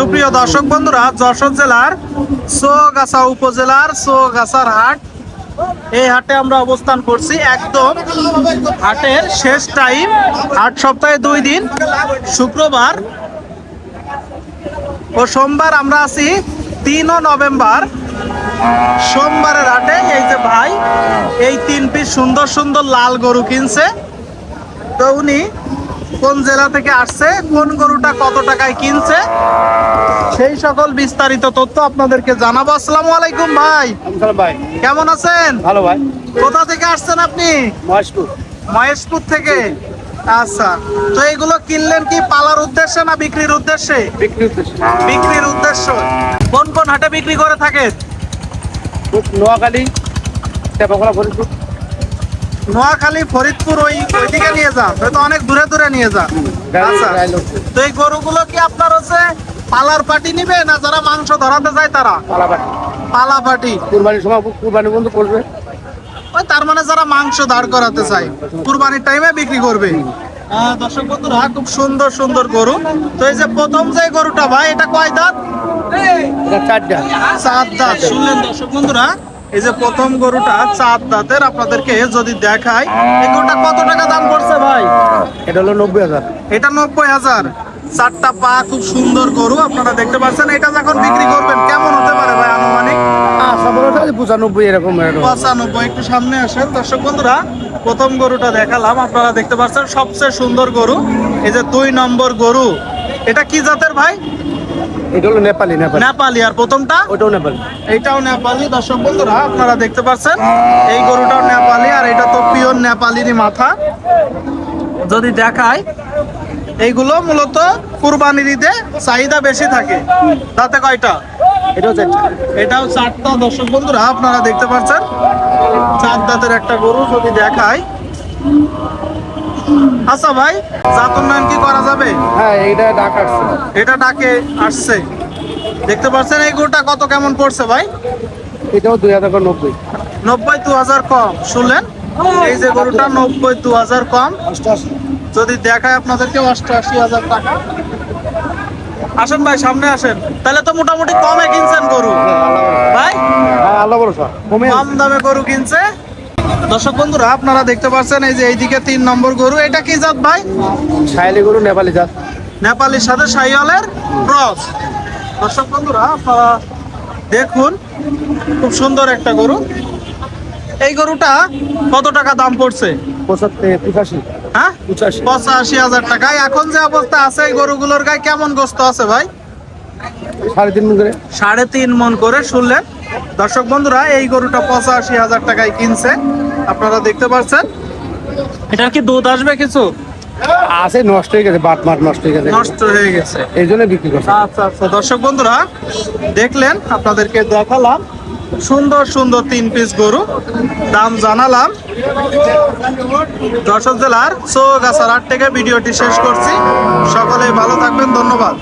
সুপ্রিয় দর্শক বন্ধুরা, যশোর জেলার সোগাছা উপজেলার সোগাছার হাট। এই হাটে আমরা অবস্থান করছি একদম হাটের শেষ টাইম হাট সপ্তাহে দুই দিন, শুক্রবার ও সোমবার আমরা আছি তিন নভেম্বর। সোমবারের হাটে এই যে ভাই, এই তিন পিস সুন্দর সুন্দর লাল গরু কিনছে। তো উনি কোন জেলা থেকে আসছে কোন গরুটা কত টাকায় কিনছে সেই সকল বিস্তারিত তথ্য আপনাদেরকে জানাব। আসসালামু আলাইকুম ভাই। ভাই। কেমন আছেন? ভালো ভাই। কোথা থেকে আসছেন আপনি? মহেশপুর। মহেশপুর থেকে? আচ্ছা তো এগুলো কিনলেন কি পালার উদ্দেশ্যে না বিক্রির উদ্দেশ্যে? বিক্রি উদ্দেশ্যে। বিক্রির উদ্দেশ্য। কোন কোন হাটে বিক্রি করে থাকেন? নোয়াখালী ফরিদপুর। নোয়াখালী ফরিদপুর ওই ওইদিকে নিয়ে যান। হয়তো অনেক দূরে দূরে নিয়ে যান। আচ্ছা। তো এই গরুগুলো কি আপনার হচ্ছে পালার পাটি নিবে না যারা মাংস ধরাতে যায় তারা? পালা পাটি। কুরবানির সময় কুরবানি বন্ধ করবে। ওই তার মানে যারা মাংস দাঁড় করাতে চায় কুরবানির টাইমে বিক্রি করবে। দর্শক বন্ধুরা খুব সুন্দর সুন্দর গরু। তো এই যে প্রথম যে গরুটা ভাই এটা কয় দাঁত। চার দাঁত। শুনলেন দর্শক বন্ধুরা এই যে প্রথম গরুটা চার দাঁতের আপনাদেরকে যদি দেখায় এই গরুটা কত টাকা দাম পড়ছে ভাই? এটা হলো নব্বই হাজার। এটা নব্বই হাজার। চারটা পা খুব সুন্দর গরু আপনারা দেখতে পাচ্ছেন। এটা যখন বিক্রি করবেন কেমন হতে পারে ভাই আনুমানিক? পঁচানব্বই এরকম এরকম পঁচানব্বই একটু সামনে আসেন। দর্শক বন্ধুরা প্রথম গরুটা দেখালাম আপনারা দেখতে পাচ্ছেন সবচেয়ে সুন্দর গরু। এই যে দুই নম্বর গরু। এটা কি জাতের ভাই? এটা হলো নেপালি নেপালি। নেপালি আর প্রথমটা? ওটাও নেপালি। এইটাও নেপালি। দর্শক বন্ধুরা আপনারা দেখতে পাচ্ছেন এই গরুটাও নেপালি আর এটা তো পিওর নেপালিরই মাথা। যদি দেখায় এইগুলো মূলত কুরবানির ঈদে চাহিদা বেশি থাকে। তাতে কয়টা? এটাও চারটা। এটাও চারটা। দর্শক বন্ধুরা আপনারা দেখতে পাচ্ছেন চার দাঁতের একটা গরু যদি দেখায় আচ্ছা ভাই জাত উন্নয়ন কি করা যাবে? হ্যাঁ এইটা ডাক আসছে। এটা ডাকে আসছে। দেখতে পাচ্ছেন এই গরুটা কত কেমন পড়ছে ভাই? এটাও দুই হাজার নব্বই। নব্বই দু হাজার কম। শুনলেন? এই যে গরুটা নব্বই দু হাজার কম। যদি দেখায় আপনাদেরকে অষ্টআশি হাজার টাকা। আসেন ভাই সামনে আসেন। তাহলে তো মোটামুটি কমে কিনছেন গরু। ভাই? হ্যাঁ আল্লাহ কম দামে গরু কিনছে? দর্শক বন্ধুরা আপনারা দেখতে পাচ্ছেন এই যে এইদিকে তিন নম্বর গরু। এটা কি জাত ভাই? সাইলি গরু নেপালি জাত। নেপালির সাথে শাহিওয়ালের ক্রস দর্শক বন্ধুরা আপনারা দেখুন খুব সুন্দর একটা গরু। এই গরুটা কত টাকা দাম পড়ছে? হ্যাঁ? পঁচাশি। হাজার টাকায়। এখন যে অবস্থা আছে এই গরুগুলোর গায়ে কেমন গোস্ত আছে ভাই? সাড়ে তিন করে। সাড়ে তিন মন করে শুনলেন। দর্শক বন্ধুরা এই গরুটা পঁচাশি হাজার টাকায় কিনছে। আপনারা দেখতে পাচ্ছেন এটা কি দুধ আসবে কিছু? আছে নষ্ট হয়ে গেছে বাট মাট নষ্ট হয়ে গেছে। নষ্ট হয়ে গেছে। এই জন্য বিক্রি করছে। আচ্ছা আচ্ছা। দর্শক বন্ধুরা দেখলেন আপনাদেরকে দেখালাম সুন্দর সুন্দর তিন পিস গরু। দাম জানালাম। যশোর জেলার চৌগাছার হাট থেকে ভিডিওটি শেষ করছি। সকলে ভালো থাকবেন ধন্যবাদ।